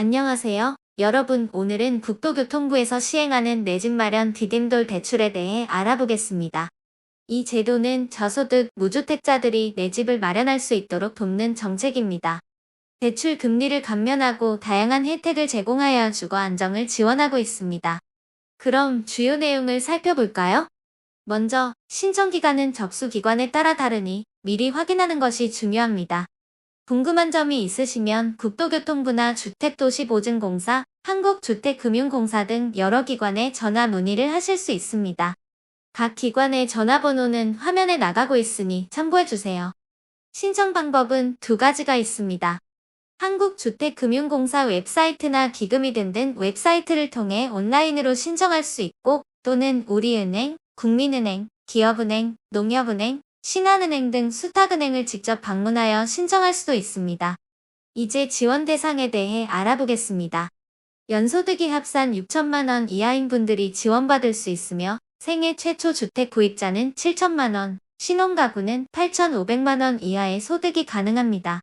안녕하세요. 여러분 오늘은 국토교통부에서 시행하는 내 집 마련 디딤돌 대출에 대해 알아보겠습니다. 이 제도는 저소득 무주택자들이 내 집을 마련할 수 있도록 돕는 정책입니다. 대출 금리를 감면하고 다양한 혜택을 제공하여 주거 안정을 지원하고 있습니다. 그럼 주요 내용을 살펴볼까요? 먼저 신청 기간은 접수 기관에 따라 다르니 미리 확인하는 것이 중요합니다. 궁금한 점이 있으시면 국토교통부나 주택도시보증공사, 한국주택금융공사 등 여러 기관에 전화 문의를 하실 수 있습니다. 각 기관의 전화번호는 화면에 나가고 있으니 참고해주세요. 신청 방법은 두 가지가 있습니다. 한국주택금융공사 웹사이트나 기금이 등등 웹사이트를 통해 온라인으로 신청할 수 있고 또는 우리은행, 국민은행, 기업은행, 농협은행, 신한은행 등 수탁은행을 직접 방문하여 신청할 수도 있습니다. 이제 지원 대상에 대해 알아보겠습니다. 연소득이 합산 6천만 원 이하인 분들이 지원받을 수 있으며 생애 최초 주택 구입자는 7천만 원, 신혼가구는 8,500만 원 이하의 소득이 가능합니다.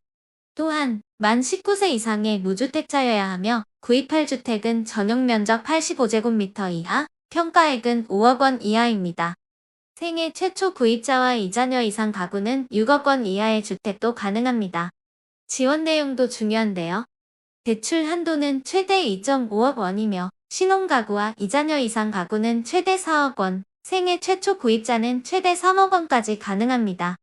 또한 만 19세 이상의 무주택자여야 하며 구입할 주택은 전용 면적 85제곱미터 이하, 평가액은 5억 원 이하입니다. 생애 최초 구입자와 이자녀 이상 가구는 6억 원 이하의 주택도 가능합니다. 지원 내용도 중요한데요. 대출 한도는 최대 2.5억 원이며 신혼가구와 이자녀 이상 가구는 최대 4억 원, 생애 최초 구입자는 최대 3억 원까지 가능합니다.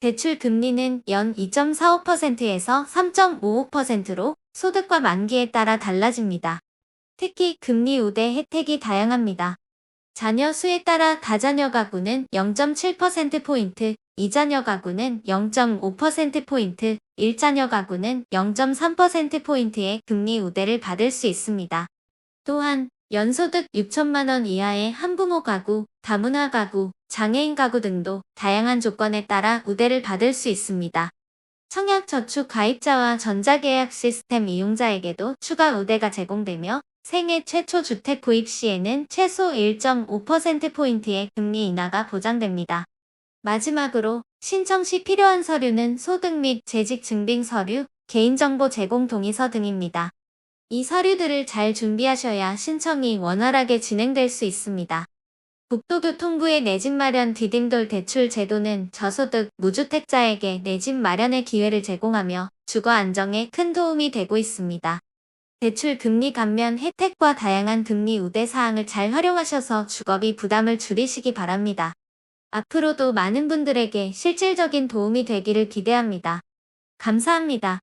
대출 금리는 연 2.45%에서 3.55%로 소득과 만기에 따라 달라집니다. 특히 금리 우대 혜택이 다양합니다. 자녀 수에 따라 다자녀 가구는 0.7%포인트, 이자녀 가구는 0.5%포인트, 일자녀 가구는 0.3%포인트의 금리 우대를 받을 수 있습니다. 또한 연소득 6천만 원 이하의 한부모 가구, 다문화 가구, 장애인 가구 등도 다양한 조건에 따라 우대를 받을 수 있습니다. 청약저축 가입자와 전자계약 시스템 이용자에게도 추가 우대가 제공되며 생애 최초 주택 구입 시에는 최소 1.5%포인트의 금리 인하가 보장됩니다. 마지막으로 신청 시 필요한 서류는 소득 및 재직 증빙 서류, 개인정보 제공 동의서 등입니다. 이 서류들을 잘 준비하셔야 신청이 원활하게 진행될 수 있습니다. 국토교통부의 내 집 마련 디딤돌 대출 제도는 저소득 무주택자에게 내 집 마련의 기회를 제공하며 주거 안정에 큰 도움이 되고 있습니다. 대출 금리 감면 혜택과 다양한 금리 우대 사항을 잘 활용하셔서 주거비 부담을 줄이시기 바랍니다. 앞으로도 많은 분들에게 실질적인 도움이 되기를 기대합니다. 감사합니다.